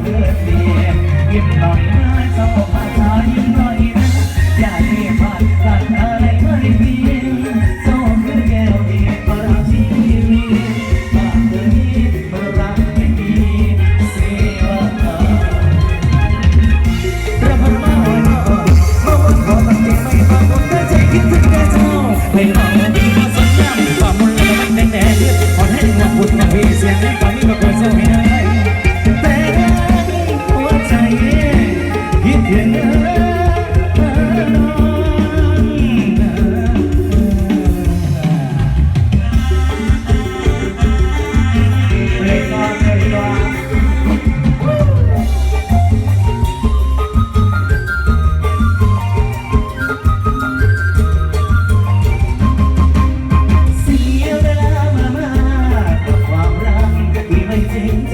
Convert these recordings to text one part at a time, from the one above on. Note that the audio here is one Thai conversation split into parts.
เกิดหน่อยนะชอบภาษาหน่อยนะอยาเรียกว่าอะไรไม่ดีอบเกิดแก้วดียพลังชีวิมากเกินหลังไม่มีเสียวรับมันมาวันนี้มาวันขอตั้ใจไม่ฟังคนเธอใจคิดถึงแค่เจ้าให้เราดีาสัญญาคามมุ่งมั่ม่แน่เดือดอ่อให้หักบุญหนักมีเสียง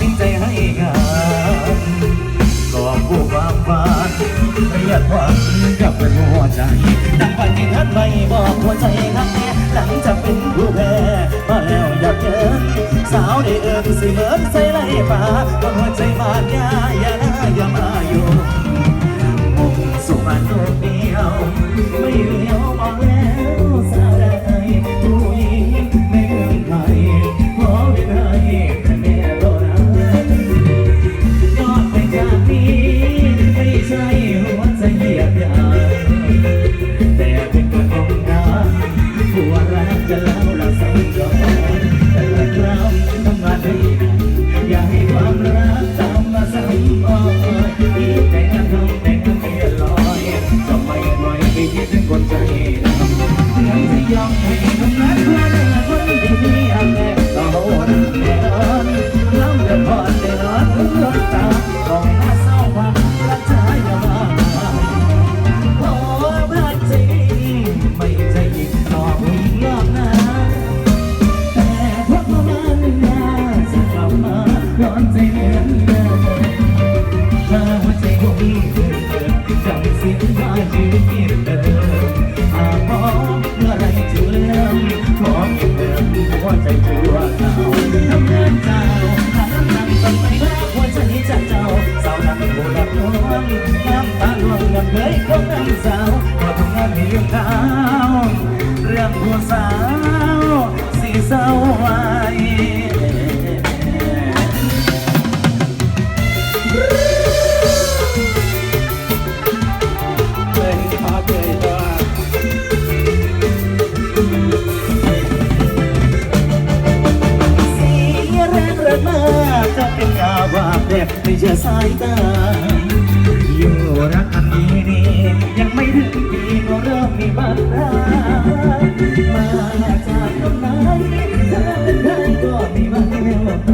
จริงใจให้งานก็ผู้ความฝันเรียกว่ากับเป็นหัวใจตั้งฝันที่ทัดไม่บอกหัวใจนักแน่หลังจะเป็นผู้แพ้มาแล้วอยากเจอสาวได้เอิญสิเหมือนใส่ไล่ป่าก็หัวใจบาดยาอย่านะอย่า ร้อนใจเหมือนเดิมถ้าหัวใจของพี่เกิดจำสิ่งว่าชีวิตที่เดิมหากพบเมื่อไรจะเลื่อมขอเก็บเดิมหัวใจชั่วเก่าทำงานเจ้าหาน้ำต้องไปแลกหัวใจจากเจ้าสาวนั้นผู้รับน้องน้ำตาล่วงเงินเลยของน้ำสาวพอทำงานมีเรื่องเท้าเรื่องหัวสาวสีเศร้าไว้ ไม่เชื่อสายตาอยู่รักกันดีดียังไม่ถึงปีก็เริ่มมีปัญหามาจากตรงไหนเธอเป็นใครก็มีมาดียว